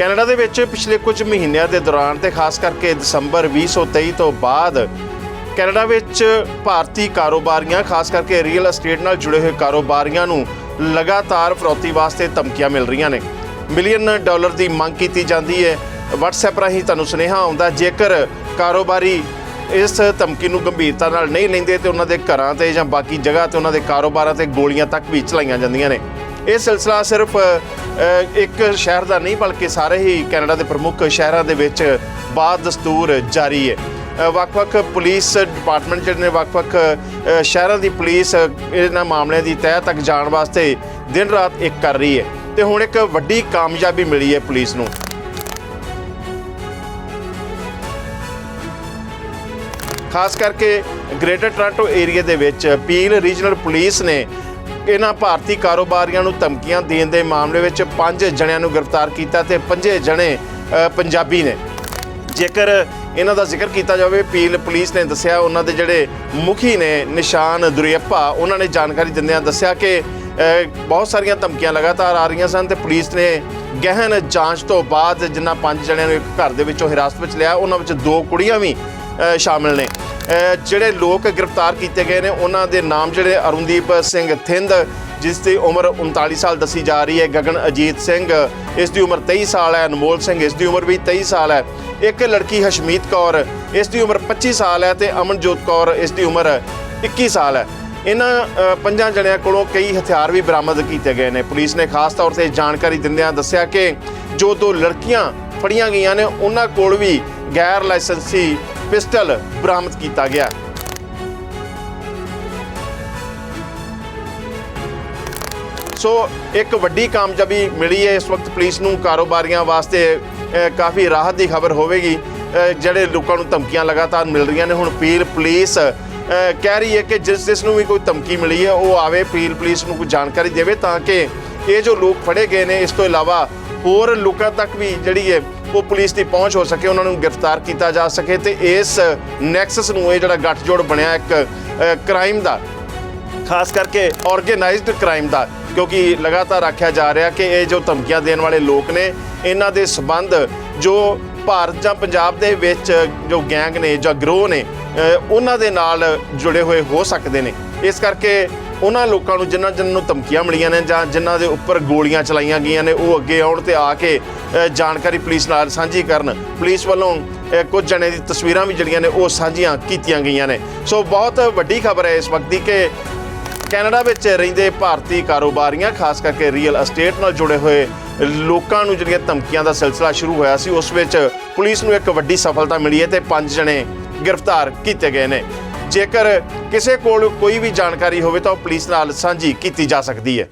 Canada ਦੇ ਵਿੱਚ ਪਿਛਲੇ ਕੁਝ ਮਹੀਨਿਆਂ ਦੇ ਦੌਰਾਨ ਤੇ ਖਾਸ ਕਰਕੇ ਦਸੰਬਰ 2023 ਤੋਂ ਬਾਅਦ ਕੈਨੇਡਾ ਵਿੱਚ ਭਾਰਤੀ ਕਾਰੋਬਾਰੀਆਂ, ਖਾਸ ਕਰਕੇ ਰੀਅਲ ਅਸਟੇਟ ਨਾਲ ਜੁੜੇ ਹੋਏ ਕਾਰੋਬਾਰੀਆਂ ਨੂੰ ਲਗਾਤਾਰ ਫਰੌਤੀ ਵਾਸਤੇ ਧਮਕੀਆਂ ਮਿਲ ਰਹੀਆਂ ਨੇ। ਮਿਲੀਅਨ ਡਾਲਰ ਦੀ ਮੰਗ ਕੀਤੀ ਜਾਂਦੀ ਹੈ। WhatsApp ਰਾਹੀਂ ਤੁਹਾਨੂੰ ਸੁਨੇਹਾ ਆਉਂਦਾ, ਜੇਕਰ ਕਾਰੋਬਾਰੀ ਇਸ ਧਮਕੀ ਨੂੰ ਗੰਭੀਰਤਾ ਨਾਲ ਨਹੀਂ ਲੈਂਦੇ ਤੇ ਉਹਨਾਂ ਦੇ ਘਰਾਂ ਤੇ ਜਾਂ ਬਾਕੀ ਜਗ੍ਹਾ ਤੇ ਉਹਨਾਂ ਦੇ ਕਾਰੋਬਾਰਾਂ ਤੇ ਗੋਲੀਆਂ ਤੱਕ ਵੀ ਚਲਾਈਆਂ ਜਾਂਦੀਆਂ ਨੇ। ਇਹ ਸਿਲਸਿਲਾ ਸਿਰਫ ਇੱਕ ਸ਼ਹਿਰ ਦਾ ਨਹੀਂ, ਬਲਕਿ ਸਾਰੇ ਹੀ ਕੈਨੇਡਾ ਦੇ ਪ੍ਰਮੁੱਖ ਸ਼ਹਿਰਾਂ ਦੇ ਵਿੱਚ ਬਾਦ ਦਸਤੂਰ ਜਾਰੀ ਹੈ। ਵੱਖ-ਵੱਖ ਪੁਲਿਸ ਡਿਪਾਰਟਮੈਂਟ ਜਿਹੜੇ ਨੇ, ਵੱਖ-ਵੱਖ ਸ਼ਹਿਰਾਂ ਦੀ ਪੁਲਿਸ, ਇਹਨਾਂ ਮਾਮਲਿਆਂ ਦੀ ਤਹਿ ਤੱਕ ਜਾਣ ਵਾਸਤੇ ਦਿਨ ਰਾਤ ਇੱਕ ਕਰ ਰਹੀ ਹੈ ਤੇ ਹੁਣ ਇੱਕ ਵੱਡੀ ਕਾਮਯਾਬੀ ਮਿਲੀ ਹੈ ਪੁਲਿਸ ਨੂੰ। ਖਾਸ ਕਰਕੇ ਗ੍ਰੇਟਰ ਟੋਰਾਂਟੋ ਏਰੀਆ ਦੇ ਵਿੱਚ ਪੀਲ ਰੀਜਨਲ ਪੁਲਿਸ ਨੇ ਇਹਨਾਂ ਭਾਰਤੀ ਕਾਰੋਬਾਰੀਆਂ ਨੂੰ ਧਮਕੀਆਂ ਦੇਣ ਦੇ ਮਾਮਲੇ ਵਿੱਚ ਪੰਜ ਜਣਿਆਂ ਨੂੰ ਗ੍ਰਿਫਤਾਰ ਕੀਤਾ ਤੇ ਪੰਜੇ ਜਣੇ ਪੰਜਾਬੀ ਨੇ। ਜੇਕਰ ਇਹਨਾਂ ਦਾ ਜ਼ਿਕਰ ਕੀਤਾ ਜਾਵੇ ਪੀਲ ਪੁਲਿਸ ਨੇ ਦੱਸਿਆ ਉਹਨਾਂ ਦੇ ਜਿਹੜੇ ਮੁਖੀ ਨੇ ਨਿਸ਼ਾਨ ਦੁਰੀਅੱਪਾ ਉਹਨਾਂ ਨੇ ਜਾਣਕਾਰੀ ਦਿੰਦਿਆਂ ਦੱਸਿਆ ਕਿ ਬਹੁਤ ਸਾਰੀਆਂ ਧਮਕੀਆਂ ਲਗਾਤਾਰ ਆ ਰਹੀਆਂ ਸਨ ਤੇ ਪੁਲਿਸ ਨੇ ਗਹਿਨ ਜਾਂਚ ਤੋਂ ਬਾਅਦ ਜਿਨ੍ਹਾਂ ਪੰਜ ਜਣਿਆਂ ਨੂੰ ਇੱਕ ਘਰ ਦੇ ਵਿੱਚੋਂ ਹਿਰਾਸਤ ਵਿੱਚ ਲਿਆ ਉਹਨਾਂ ਵਿੱਚ ਦੋ ਕੁੜੀਆਂ ਵੀ ਅ, ਸ਼ਾਮਿਲ ਨੇ। ਜਿਹੜੇ ਲੋਕ ਗ੍ਰਿਫਤਾਰ ਕੀਤੇ ਗਏ ਨੇ, ਉਹਨਾਂ ਦੇ ਨਾਮ ਜਿਹੜੇ ਅਰੁਣਦੀਪ ਸਿੰਘ ਥਿੰਦ, ਜਿਸ ਦੀ ਉਮਰ 39 ਸਾਲ ਦੱਸੀ ਜਾ ਰਹੀ ਹੈ, ਗਗਨ ਅਜੀਤ ਸਿੰਘ, ਇਸ ਦੀ ਉਮਰ 23 ਸਾਲ ਹੈ, ਅਨਮੋਲ ਸਿੰਘ, ਇਸ ਦੀ ਉਮਰ ਵੀ 23 ਸਾਲ ਹੈ। ਇੱਕ ਲੜਕੀ ਹਸ਼ਮੀਤ ਕੌਰ, ਇਸ ਦੀ ਉਮਰ 25 ਸਾਲ ਹੈ ਤੇ ਅਮਨਜੋਤ ਕੌਰ ਇਸ ਦੀ ਉਮਰ 21 ਸਾਲ ਹੈ। ਇਹਨਾਂ ਪੰਜਾਂ ਜਣਿਆਂ ਕੋਲੋਂ ਕਈ ਹਥਿਆਰ ਵੀ ਬਰਾਮਦ ਕੀਤੇ ਗਏ ਨੇ। ਪੁਲਿਸ ਨੇ ਖਾਸ ਤੌਰ ਤੇ ਜਾਣਕਾਰੀ ਦਿੰਦਿਆਂ ਦੱਸਿਆ ਕਿ ਜੋ ਦੋ ਲੜਕੀਆਂ ਫੜੀਆਂ ਗਈਆਂ ਨੇ, ਉਹਨਾਂ ਕੋਲ ਵੀ ਗੈਰ ਲਾਇਸੈਂਸੀ ਪਿਸਟਲ ਬਰਾਮਦ ਕੀਤਾ ਗਿਆ। ਸੋ ਇੱਕ ਵੱਡੀ ਕਾਮਯਾਬੀ ਮਿਲੀ ਹੈ। ਇਸ ਵਕਤ ਪੁਲਿਸ ਨੂੰ ਕਾਰੋਬਾਰੀਆਂ ਵਾਸਤੇ ਕਾਫੀ ਰਾਹਤ ਦੀ ਖਬਰ ਹੋਵੇਗੀ ਜਿਹੜੇ ਲੋਕਾਂ ਨੂੰ ਧਮਕੀਆਂ ਲਗਾਤਾਰ ਮਿਲ ਰਹੀਆਂ ਨੇ। ਹੁਣ ਪੀਲ ਪੁਲਿਸ ਕਹਿ ਰਹੀ ਹੈ ਕਿ ਜਿਸ ਜਿਸ ਨੂੰ ਵੀ ਕੋਈ ਧਮਕੀ ਮਿਲੀ ਹੈ, ਉਹ ਆਵੇ ਪੀਲ ਪੁਲਿਸ ਨੂੰ ਕੋਈ ਜਾਣਕਾਰੀ ਦੇਵੇ ਤਾਂ ਕਿ ਇਹ ਜੋ ਲੋਕ ਫੜੇ ਗਏ ਨੇ, ਇਸ ਤੋਂ ਇਲਾਵਾ ਹੋਰ ਲੋਕਾਂ ਤੱਕ ਵੀ ਜਿਹੜੀ ਹੈ ਉਹ ਪੁਲਿਸ ਦੀ ਪਹੁੰਚ ਹੋ ਸਕੇ, ਉਹਨਾਂ ਨੂੰ ਗ੍ਰਿਫਤਾਰ ਕੀਤਾ ਜਾ ਸਕੇ ਤੇ ਇਸ ਨੈਕਸਸ ਨੂੰ ਇਹ ਜਿਹੜਾ ਗੱਠਜੋੜ ਬਣਿਆ ਇੱਕ ਕ੍ਰਾਈਮ ਦਾ। ਖਾਸ ਕਰਕੇ ਆਰਗੇਨਾਈਜ਼ਡ ਕ੍ਰਾਈਮ ਦਾ, ਕਿਉਂਕਿ ਲਗਾਤਾਰ ਆਖਿਆ ਜਾ ਰਿਹਾ ਕਿ ਇਹ ਜੋ ਧਮਕੀਆਂ ਦੇਣ ਵਾਲੇ ਲੋਕ ਨੇ, ਇਹਨਾਂ ਦੇ ਸਬੰਧ ਜੋ ਭਾਰਤ ਜਾਂ ਪੰਜਾਬ ਦੇ ਵਿੱਚ ਜੋ ਗੈਂਗ ਨੇ ਜਾਂ ਗਰੋਹ ਨੇ ਉਹਨਾਂ ਦੇ ਨਾਲ ਜੁੜੇ ਹੋਏ ਹੋ ਸਕਦੇ ਨੇ। ਇਸ ਕਰਕੇ ਉਹਨਾਂ ਲੋਕਾਂ ਨੂੰ ਜਿਨ੍ਹਾਂ ਜਿਨ੍ਹਾਂ ਨੂੰ ਧਮਕੀਆਂ ਮਿਲੀਆਂ ਨੇ ਜਾਂ ਜਿਨ੍ਹਾਂ ਦੇ ਉੱਪਰ ਗੋਲੀਆਂ ਚਲਾਈਆਂ ਗਈਆਂ ਨੇ, ਉਹ ਅੱਗੇ ਆਉਣ ਤੇ ਆ ਕੇ ਜਾਣਕਾਰੀ ਪੁਲਿਸ ਨਾਲ ਸਾਂਝੀ ਕਰਨ। ਪੁਲਿਸ ਵੱਲੋਂ ਕੁਝ ਜਣੇ ਦੀ ਤਸਵੀਰਾਂ ਵੀ ਜਿਹੜੀਆਂ ਨੇ, ਉਹ ਸਾਂਝੀਆਂ ਕੀਤੀਆਂ ਗਈਆਂ ਨੇ। ਸੋ ਬਹੁਤ ਵੱਡੀ ਖਬਰ ਹੈ ਇਸ ਵਕਤ ਦੀ ਕਿ ਕੈਨੇਡਾ ਵਿੱਚ ਰਹਿੰਦੇ ਭਾਰਤੀ ਕਾਰੋਬਾਰੀਆਂ, ਖਾਸ ਕਰਕੇ ਰੀਅਲ ਅਸਟੇਟ ਨਾਲ ਜੁੜੇ ਹੋਏ ਲੋਕਾਂ ਨੂੰ ਜਿਹੜੀਆਂ ਧਮਕੀਆਂ ਦਾ ਸਿਲਸਿਲਾ ਸ਼ੁਰੂ ਹੋਇਆ ਸੀ, ਉਸ ਵਿੱਚ ਪੁਲਿਸ ਨੂੰ ਇੱਕ ਵੱਡੀ ਸਫਲਤਾ ਮਿਲੀ ਹੈ ਤੇ ਪੰਜ ਜਣੇ ਗ੍ਰਿਫਤਾਰ ਕੀਤੇ ਗਏ ਨੇ। ਜੇਕਰ ਕਿਸੇ ਕੋਲ ਕੋਈ ਵੀ ਜਾਣਕਾਰੀ ਹੋਵੇ ਤਾਂ ਉਹ ਪੁਲਿਸ ਨਾਲ ਸਾਂਝੀ ਕੀਤੀ ਜਾ ਸਕਦੀ ਹੈ।